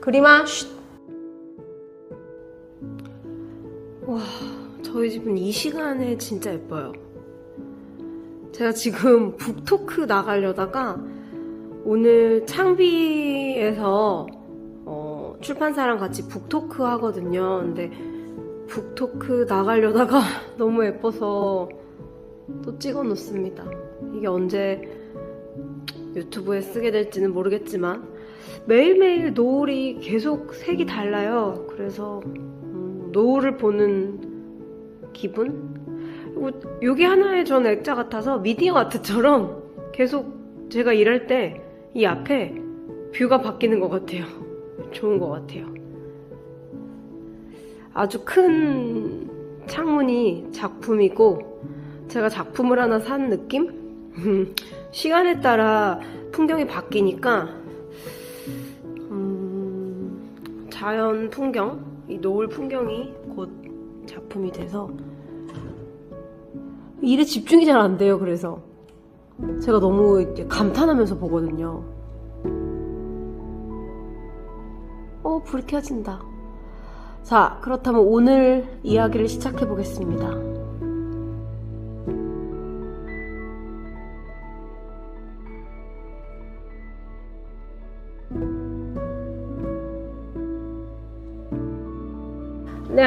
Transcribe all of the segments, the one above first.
그림아 쉿. 와 저희 집은 이 시간에 진짜 예뻐요. 제가 지금 북토크 나가려다가 오늘 창비에서 어, 출판사랑 같이 북토크 하거든요. 근데 북토크 나가려다가 너무 예뻐서 또 찍어 놓습니다. 이게 언제 유튜브에 쓰게 될지는 모르겠지만 매일매일 노을이 계속 색이 달라요. 그래서 음, 노을을 보는 기분? 그리고 이게 하나의 전 액자 같아서 미디어 아트처럼 계속 제가 일할 때 이 앞에 뷰가 바뀌는 것 같아요. 좋은 것 같아요. 아주 큰 창문이 작품이고 제가 작품을 하나 산 느낌? 시간에 따라 풍경이 바뀌니까 자연 풍경, 이 노을 풍경이 곧 작품이 돼서 일에 집중이 잘 안 돼요. 그래서 제가 너무 감탄하면서 보거든요. 어, 불이 켜진다. 자, 그렇다면 오늘 이야기를 시작해 보겠습니다.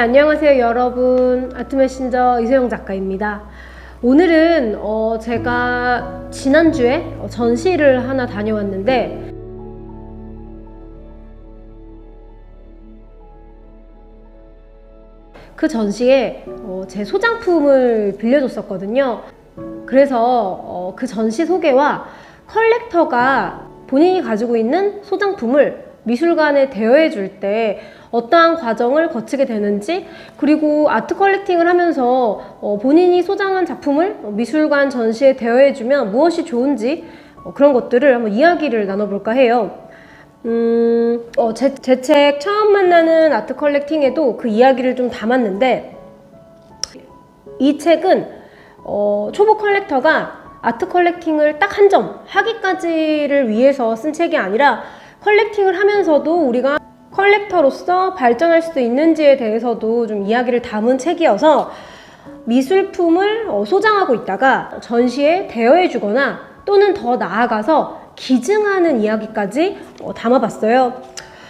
안녕하세요, 여러분. 아트 메신저 이소영 작가입니다. 오늘은 어, 제가 지난주에 어, 전시를 하나 다녀왔는데 그 전시에 어, 제 소장품을 빌려줬었거든요. 그래서 어, 그 전시 소개와 컬렉터가 본인이 가지고 있는 소장품을 미술관에 대여해 줄때 어떠한 과정을 거치게 되는지 그리고 아트 컬렉팅을 하면서 어, 본인이 소장한 작품을 미술관 전시에 대여해 주면 무엇이 좋은지 어, 그런 것들을 한번 이야기를 나눠볼까 해요. 음, 어, 제책 처음 만나는 아트 컬렉팅에도 그 이야기를 좀 담았는데 이 책은 어, 초보 컬렉터가 아트 컬렉팅을 딱 한 점 하기까지를 위해서 쓴 책이 아니라 컬렉팅을 하면서도 우리가 컬렉터로서 발전할 수 있는지에 대해서도 좀 이야기를 담은 책이어서 미술품을 어, 소장하고 있다가 전시에 대여해 주거나 또는 더 나아가서 기증하는 이야기까지 어, 담아봤어요.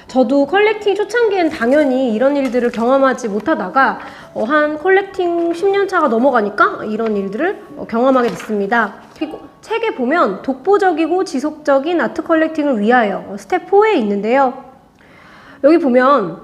저도 컬렉팅 초창기엔 당연히 이런 일들을 경험하지 못하다가 어, 한 컬렉팅 10년 차가 넘어가니까 이런 일들을 어, 경험하게 됐습니다. 그리고 책에 보면 독보적이고 지속적인 아트 컬렉팅을 위하여 어, 스텝 4에 있는데요. 여기 보면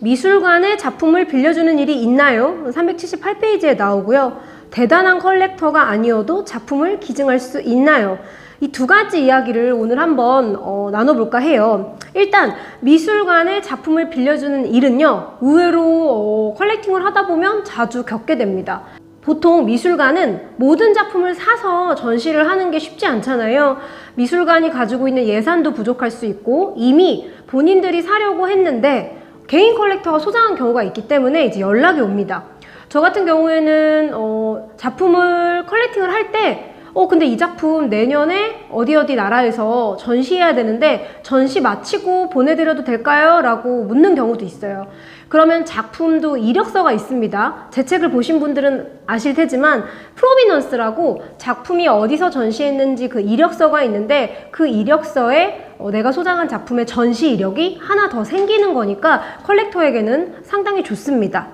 미술관에 작품을 빌려주는 일이 있나요? 378페이지에 나오고요. 대단한 컬렉터가 아니어도 작품을 기증할 수 있나요? 이 두 가지 이야기를 오늘 한번 어, 나눠볼까 해요. 일단 미술관에 작품을 빌려주는 일은요, 의외로 어, 컬렉팅을 하다 보면 자주 겪게 됩니다. 보통 미술관은 모든 작품을 사서 전시를 하는 게 쉽지 않잖아요. 미술관이 가지고 있는 예산도 부족할 수 있고 이미 본인들이 사려고 했는데 개인 컬렉터가 소장한 경우가 있기 때문에 이제 연락이 옵니다. 저 같은 경우에는 어, 작품을 컬렉팅을 할때 어, 근데 이 작품 내년에 어디 어디 나라에서 전시해야 되는데 전시 마치고 보내드려도 될까요? 라고 묻는 경우도 있어요. 그러면 작품도 이력서가 있습니다. 제 책을 보신 분들은 아실 테지만 프로비넌스라고 작품이 어디서 전시했는지 그 이력서가 있는데 그 이력서에 어, 내가 소장한 작품의 전시 이력이 하나 더 생기는 거니까 컬렉터에게는 상당히 좋습니다.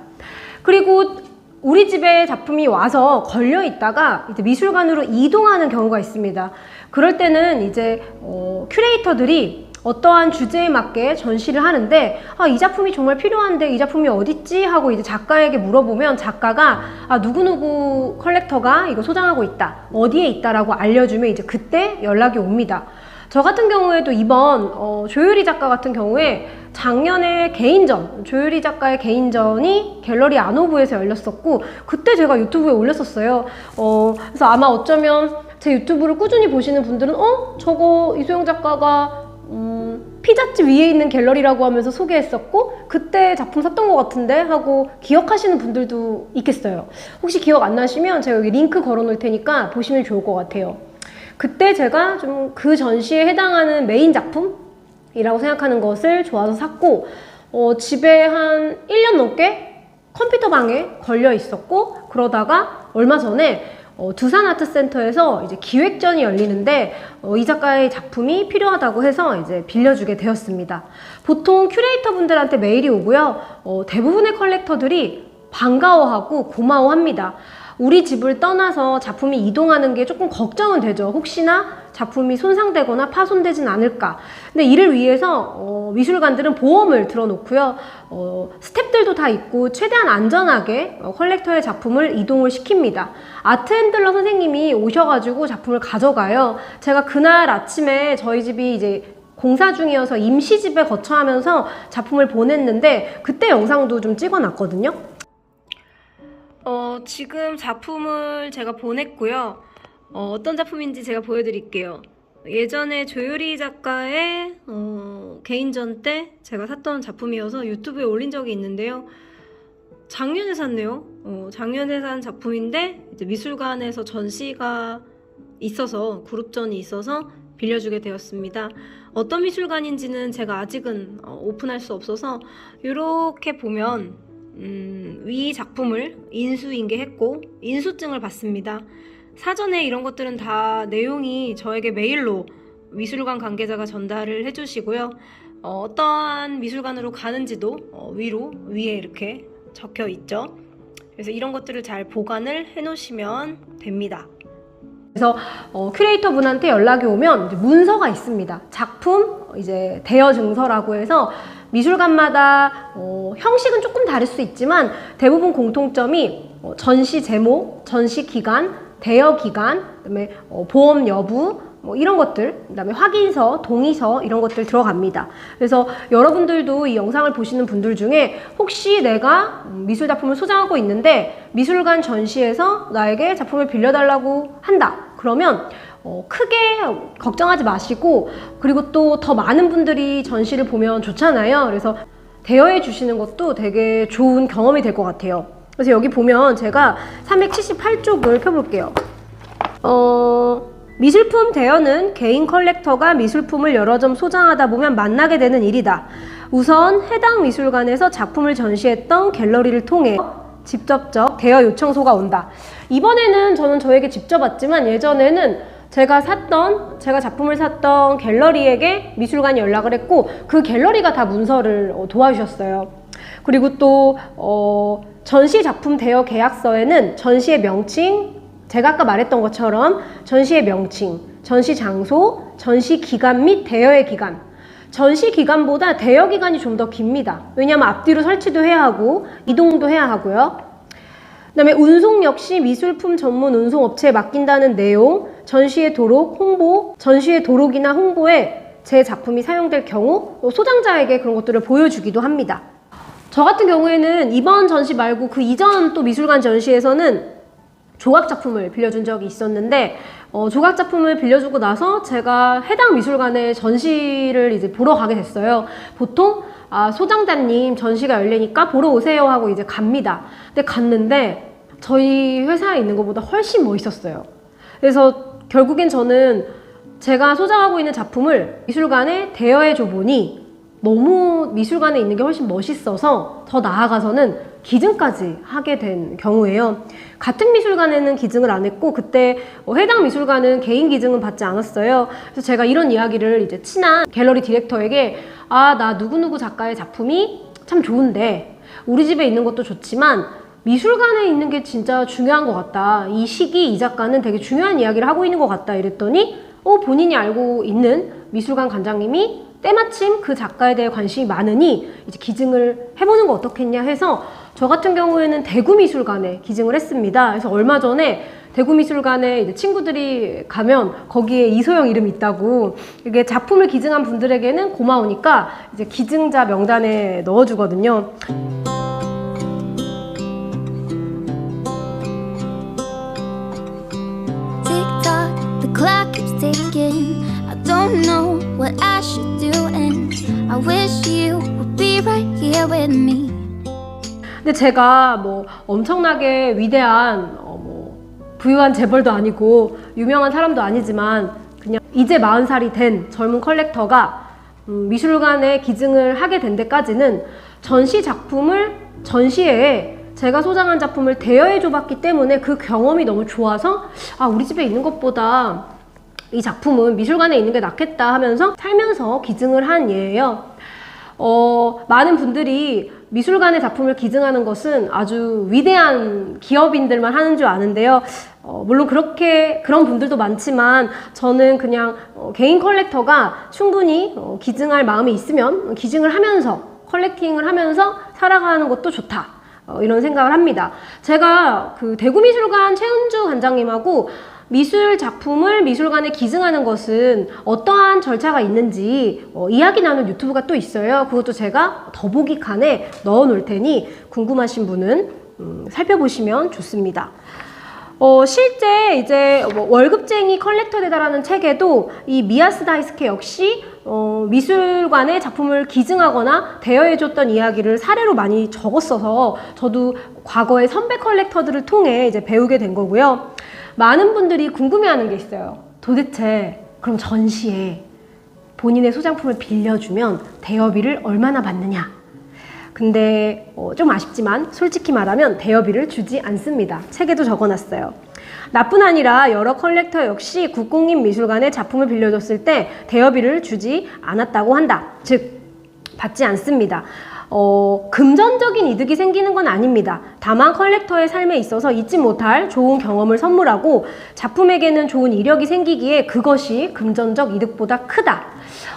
그리고 우리 집에 작품이 와서 걸려 있다가 이제 미술관으로 이동하는 경우가 있습니다. 그럴 때는 이제 어, 큐레이터들이 어떠한 주제에 맞게 전시를 하는데 아, 이 작품이 정말 필요한데 이 작품이 어딨지 하고 이제 작가에게 물어보면 작가가 아, 누구누구 컬렉터가 이거 소장하고 있다. 어디에 있다라고 알려주면 이제 그때 연락이 옵니다. 저 같은 경우에도 이번 어, 조유리 작가 같은 경우에 작년에 개인전 조유리 작가의 개인전이 갤러리 아노브에서 열렸었고 그때 제가 유튜브에 올렸었어요. 어, 그래서 아마 어쩌면 제 유튜브를 꾸준히 보시는 분들은 어 저거 이소영 작가가 음, 피자집 위에 있는 갤러리라고 하면서 소개했었고 그때 작품 샀던 것 같은데 하고 기억하시는 분들도 있겠어요. 혹시 기억 안 나시면 제가 여기 링크 걸어 놓을 테니까 보시면 좋을 것 같아요. 그때 제가 좀 그 전시에 해당하는 메인 작품 이라고 생각하는 것을 좋아서 샀고 어, 집에 한 1년 넘게 컴퓨터 방에 걸려 있었고 그러다가 얼마 전에 어, 두산 아트 센터에서 이제 기획전이 열리는데 어, 이 작가의 작품이 필요하다고 해서 이제 빌려주게 되었습니다. 보통 큐레이터 분들한테 메일이 오고요. 어, 대부분의 컬렉터들이 반가워하고 고마워합니다. 우리 집을 떠나서 작품이 이동하는 게 조금 걱정은 되죠. 혹시나 작품이 손상되거나 파손되진 않을까. 근데 이를 위해서 어, 미술관들은 보험을 들어놓고요. 어, 스탭들도 다 있고 최대한 안전하게 어, 컬렉터의 작품을 이동을 시킵니다. 아트 핸들러 선생님이 오셔가지고 작품을 가져가요. 제가 그날 아침에 저희 집이 이제 공사 중이어서 임시집에 거처하면서 작품을 보냈는데 그때 영상도 좀 찍어놨거든요. 어, 지금 작품을 제가 보냈고요. 어, 어떤 작품인지 제가 보여드릴게요. 예전에 조유리 작가의 어, 개인전 때 제가 샀던 작품이어서 유튜브에 올린 적이 있는데요. 작년에 샀네요. 어, 작년에 산 작품인데 이제 미술관에서 전시가 있어서 그룹전이 있어서 빌려주게 되었습니다. 어떤 미술관인지는 제가 아직은 어, 오픈할 수 없어서 이렇게 보면 음, 위 작품을 인수인계했고 인수증을 받습니다. 사전에 이런 것들은 다 내용이 저에게 메일로 미술관 관계자가 전달을 해주시고요. 어, 떠한 미술관으로 가는지도 어, 위로 위에 이렇게 적혀 있죠. 그래서 이런 것들을 잘 보관을 해놓으시면 됩니다. 그래서 어, 큐레이터 분한테 연락이 오면 문서가 있습니다. 작품 이제 대여 증서라고 해서 미술관마다 어, 형식은 조금 다를 수 있지만 대부분 공통점이 어, 전시 제목, 전시 기간, 대여 기간, 그다음에 어, 보험 여부 뭐 이런 것들, 그다음에 확인서, 동의서 이런 것들 들어갑니다. 그래서 여러분들도 이 영상을 보시는 분들 중에 혹시 내가 음, 미술 작품을 소장하고 있는데 미술관 전시에서 나에게 작품을 빌려달라고 한다. 그러면 어, 크게 걱정하지 마시고 그리고 또 더 많은 분들이 전시를 보면 좋잖아요. 그래서 대여해 주시는 것도 되게 좋은 경험이 될 것 같아요. 그래서 여기 보면 제가 378쪽을 펴볼게요. 어, 미술품 대여는 개인 컬렉터가 미술품을 여러 점 소장하다 보면 만나게 되는 일이다. 우선 해당 미술관에서 작품을 전시했던 갤러리를 통해 직접적 대여 요청서가 온다. 이번에는 저는 저에게 직접 왔지만 예전에는 제가 샀던 제가 작품을 샀던 갤러리에게 미술관이 연락을 했고 그 갤러리가 다 문서를 어, 도와주셨어요. 그리고 또 어, 전시 작품 대여 계약서에는 전시의 명칭, 제가 아까 말했던 것처럼 전시의 명칭, 전시 장소, 전시 기간 및 대여의 기간. 전시 기간보다 대여 기간이 좀 더 깁니다. 왜냐하면 앞뒤로 설치도 해야 하고 이동도 해야 하고요. 그다음에 운송 역시 미술품 전문 운송 업체에 맡긴다는 내용, 전시의 도록, 홍보, 전시의 도록이나 홍보에 제 작품이 사용될 경우 소장자에게 그런 것들을 보여주기도 합니다. 저 같은 경우에는 이번 전시 말고 그 이전 또 미술관 전시에서는 조각 작품을 빌려준 적이 있었는데 어, 조각 작품을 빌려주고 나서 제가 해당 미술관에 전시를 이제 보러 가게 됐어요. 보통 아, 소장자님 전시가 열리니까 보러 오세요 하고 이제 갑니다. 근데 갔는데 저희 회사에 있는 것보다 훨씬 멋있었어요. 그래서 결국엔 저는 제가 소장하고 있는 작품을 미술관에 대여해 줘 보니 너무 미술관에 있는 게 훨씬 멋있어서 더 나아가서는 기증까지 하게 된 경우예요. 같은 미술관에는 기증을 안 했고 그때 어, 해당 미술관은 개인 기증은 받지 않았어요. 그래서 제가 이런 이야기를 이제 친한 갤러리 디렉터에게 아 나 누구누구 작가의 작품이 참 좋은데 우리 집에 있는 것도 좋지만 미술관에 있는 게 진짜 중요한 것 같다. 이 시기 이 작가는 되게 중요한 이야기를 하고 있는 것 같다. 이랬더니 어 본인이 알고 있는 미술관 관장님이 때마침 그 작가에 대해 관심이 많으니 이제 기증을 해보는 거 어떻겠냐 해서 저 같은 경우에는 대구미술관에 기증을 했습니다. 그래서 얼마 전에 대구미술관에 이제 친구들이 가면 거기에 이소영 이름이 있다고 이게 작품을 기증한 분들에게는 고마우니까 이제 기증자 명단에 넣어주거든요. Keeps ticking. I don't know what I should do, and I wish you would be right here with me. 근데 제가 뭐 엄청나게 위대한 어, 뭐 부유한 재벌도 아니고 유명한 사람도 아니지만 그냥 이제 40살이 된 젊은 컬렉터가 음, 미술관에 기증을 하게 된 데까지는 전시 작품을 전시회에 제가 소장한 작품을 대여해 줘봤기 때문에 그 경험이 너무 좋아서 아 우리 집에 있는 것보다 이 작품은 미술관에 있는 게 낫겠다 하면서 살면서 기증을 한 예예요. 어, 많은 분들이 미술관의 작품을 기증하는 것은 아주 위대한 기업인들만 하는 줄 아는데요. 어, 물론 그렇게 그런 분들도 많지만 저는 그냥 어, 개인 컬렉터가 충분히 어, 기증할 마음이 있으면 기증을 하면서 컬렉팅을 하면서 살아가는 것도 좋다. 어, 이런 생각을 합니다. 제가 그 대구미술관 최은주 관장님하고 미술 작품을 미술관에 기증하는 것은 어떠한 절차가 있는지 어, 이야기 나눈 유튜브가 또 있어요. 그것도 제가 더보기 칸에 넣어 놓을 테니 궁금하신 분은 음, 살펴보시면 좋습니다. 어, 실제 이제 뭐 월급쟁이 컬렉터 되다라는 책에도 이 미야스 다이스케 역시 어, 미술관에 작품을 기증하거나 대여해줬던 이야기를 사례로 많이 적었어서 저도 과거의 선배 컬렉터들을 통해 이제 배우게 된 거고요. 많은 분들이 궁금해하는 게 있어요. 도대체 그럼 전시에 본인의 소장품을 빌려주면 대여비를 얼마나 받느냐? 근데 어, 좀 아쉽지만 솔직히 말하면 대여비를 주지 않습니다. 책에도 적어놨어요. 나뿐 아니라 여러 컬렉터 역시 국공립 미술관에 작품을 빌려줬을 때 대여비를 주지 않았다고 한다. 즉 받지 않습니다. 어, 금전적인 이득이 생기는 건 아닙니다. 다만 컬렉터의 삶에 있어서 잊지 못할 좋은 경험을 선물하고 작품에게는 좋은 이력이 생기기에 그것이 금전적 이득보다 크다.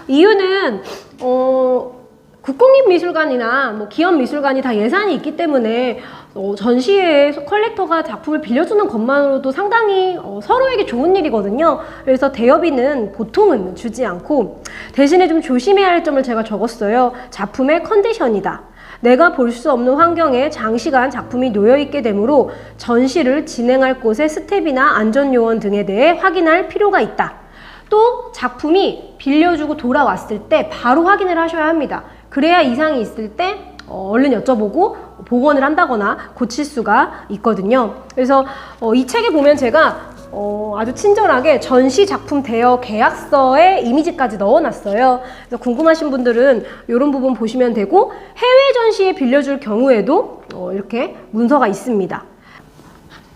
이유는 어, 국공립미술관이나 뭐 기업미술관이 다 예산이 있기 때문에 어, 전시회에 컬렉터가 작품을 빌려주는 것만으로도 상당히 어, 서로에게 좋은 일이거든요. 그래서 대여비는 보통은 주지 않고 대신에 좀 조심해야 할 점을 제가 적었어요. 작품의 컨디션이다. 내가 볼 수 없는 환경에 장시간 작품이 놓여 있게 되므로 전시를 진행할 곳의 스텝이나 안전 요원 등에 대해 확인할 필요가 있다. 또 작품이 빌려주고 돌아왔을 때 바로 확인을 하셔야 합니다. 그래야 이상이 있을 때 어, 얼른 여쭤보고 복원을 한다거나 고칠 수가 있거든요. 그래서 어, 이 책에 보면 제가 어, 아주 친절하게 전시 작품 대여 계약서에 이미지까지 넣어놨어요. 그래서 궁금하신 분들은 이런 부분 보시면 되고 해외 전시에 빌려줄 경우에도 어, 이렇게 문서가 있습니다.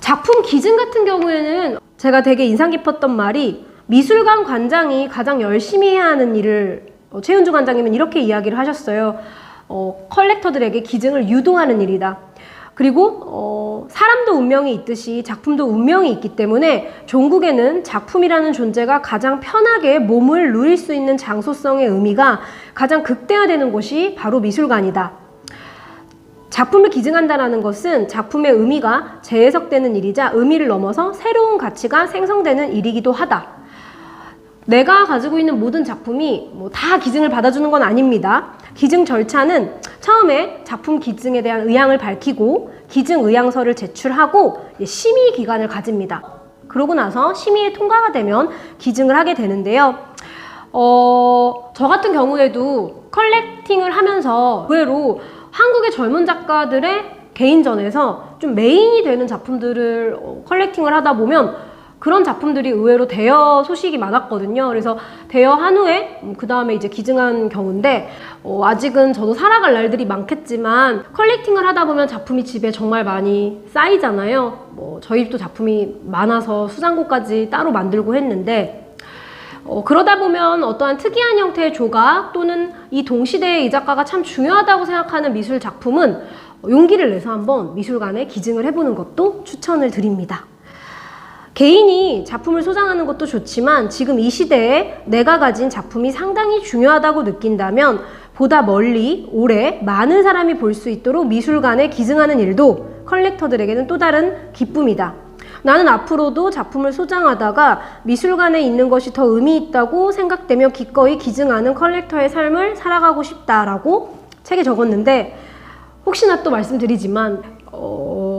작품 기증 같은 경우에는 제가 되게 인상 깊었던 말이 미술관 관장이 가장 열심히 해야 하는 일을 어, 최은주 관장님은 이렇게 이야기를 하셨어요. 어, 컬렉터들에게 기증을 유도하는 일이다. 그리고 어, 사람도 운명이 있듯이 작품도 운명이 있기 때문에 종국에는 작품이라는 존재가 가장 편하게 몸을 누릴 수 있는 장소성의 의미가 가장 극대화되는 곳이 바로 미술관이다. 작품을 기증한다는 것은 작품의 의미가 재해석되는 일이자 의미를 넘어서 새로운 가치가 생성되는 일이기도 하다. 내가 가지고 있는 모든 작품이 뭐 다 기증을 받아주는 건 아닙니다. 기증 절차는 처음에 작품 기증에 대한 의향을 밝히고 기증 의향서를 제출하고 심의 기간을 가집니다. 그러고 나서 심의에 통과가 되면 기증을 하게 되는데요. 어, 저 같은 경우에도 컬렉팅을 하면서 의외로 한국의 젊은 작가들의 개인전에서 좀 메인이 되는 작품들을 어, 컬렉팅을 하다 보면 그런 작품들이 의외로 대여 소식이 많았거든요. 그래서 대여한 후에 그 다음에 이제 기증한 경우인데 어, 아직은 저도 살아갈 날들이 많겠지만 컬렉팅을 하다 보면 작품이 집에 정말 많이 쌓이잖아요. 뭐 저희 집도 작품이 많아서 수장고까지 따로 만들고 했는데 어, 그러다 보면 어떠한 특이한 형태의 조각 또는 이 동시대의 이 작가가 참 중요하다고 생각하는 미술 작품은 용기를 내서 한번 미술관에 기증을 해보는 것도 추천을 드립니다. 개인이 작품을 소장하는 것도 좋지만 지금 이 시대에 내가 가진 작품이 상당히 중요하다고 느낀다면 보다 멀리 오래 많은 사람이 볼 수 있도록 미술관에 기증하는 일도 컬렉터들에게는 또 다른 기쁨이다. 나는 앞으로도 작품을 소장하다가 미술관에 있는 것이 더 의미 있다고 생각되며 기꺼이 기증하는 컬렉터의 삶을 살아가고 싶다라고 책에 적었는데 혹시나 또 말씀드리지만 어,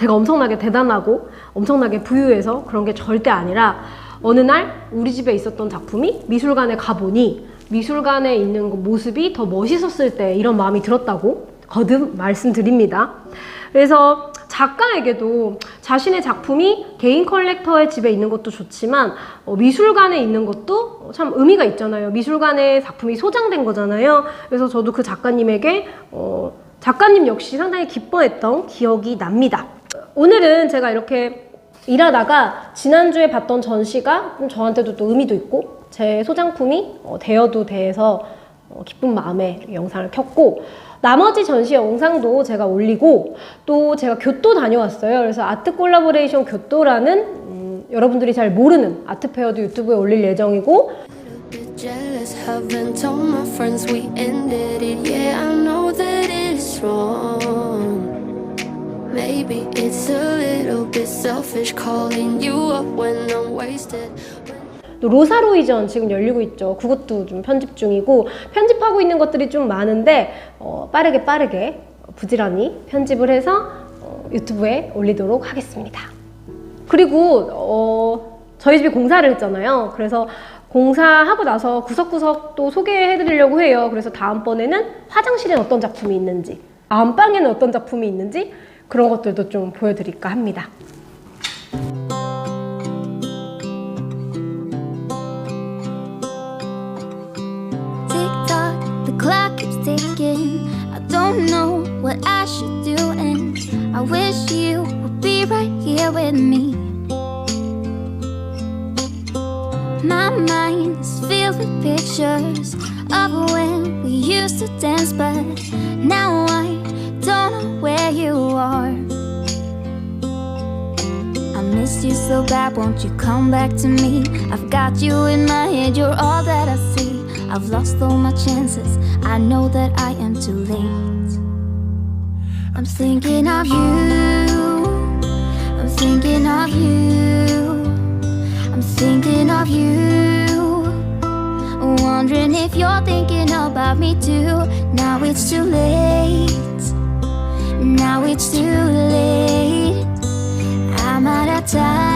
제가 엄청나게 대단하고 엄청나게 부유해서 그런 게 절대 아니라 어느 날 우리 집에 있었던 작품이 미술관에 가보니 미술관에 있는 그 모습이 더 멋있었을 때 이런 마음이 들었다고 거듭 말씀드립니다. 그래서 작가에게도 자신의 작품이 개인 컬렉터의 집에 있는 것도 좋지만 어, 미술관에 있는 것도 참 의미가 있잖아요. 미술관에 작품이 소장된 거잖아요. 그래서 저도 그 작가님에게 어, 작가님 역시 상당히 기뻐했던 기억이 납니다. 오늘은 제가 이렇게 일하다가 지난주에 봤던 전시가 좀 저한테도 또 의미도 있고 제 소장품이 어, 되어도 돼서 어, 기쁜 마음에 영상을 켰고 나머지 전시 영상도 제가 올리고 또 제가 교토 다녀왔어요. 그래서 아트 콜라보레이션 교토라는 음, 여러분들이 잘 모르는 아트 페어도 유튜브에 올릴 예정이고 Maybe it's a little bit selfish calling you up when I'm wasted. 또 로사로이전 지금 열리고 있죠. 그것도 좀 편집 중이고 편집하고 있는 것들이 좀 많은데 어, 빠르게 빠르게 부지런히 편집을 해서 어, 유튜브에 올리도록 하겠습니다. 그리고 어, 저희 집이 공사를 했잖아요. 그래서 공사하고 나서 구석구석 또 소개해드리려고 해요. 그래서 다음번에는 화장실엔 어떤 작품이 있는지, 안방에는 어떤 작품이 있는지 그런 것들도 좀 보여드릴까 합니다. Tick tock, the clock keeps ticking. I don't know what I should do, and I wish you would be right here with me. My mind is filled with pictures of when we used to dance, but now I don't know where you are. I miss you so bad, won't you come back to me? I've got you in my head, you're all that I see. I've lost all my chances, I know that I am too late. I'm thinking of you, I'm thinking of you, I'm thinking of you. Wondering if you're thinking about me too. Now it's too late, now it's too late. I'm out of time,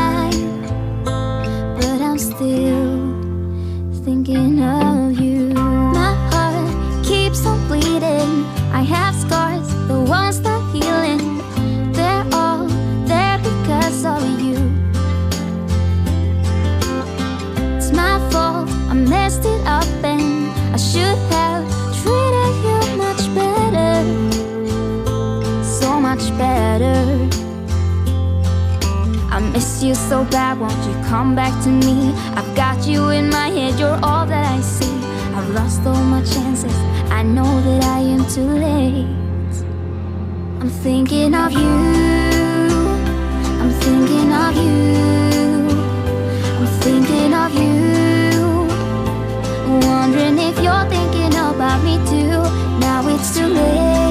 miss you so bad, won't you come back to me? I've got you in my head, you're all that I see. I've lost all my chances, I know that I am too late. I'm thinking of you, I'm thinking of you, I'm thinking of you. Wondering if you're thinking about me too. Now it's too late.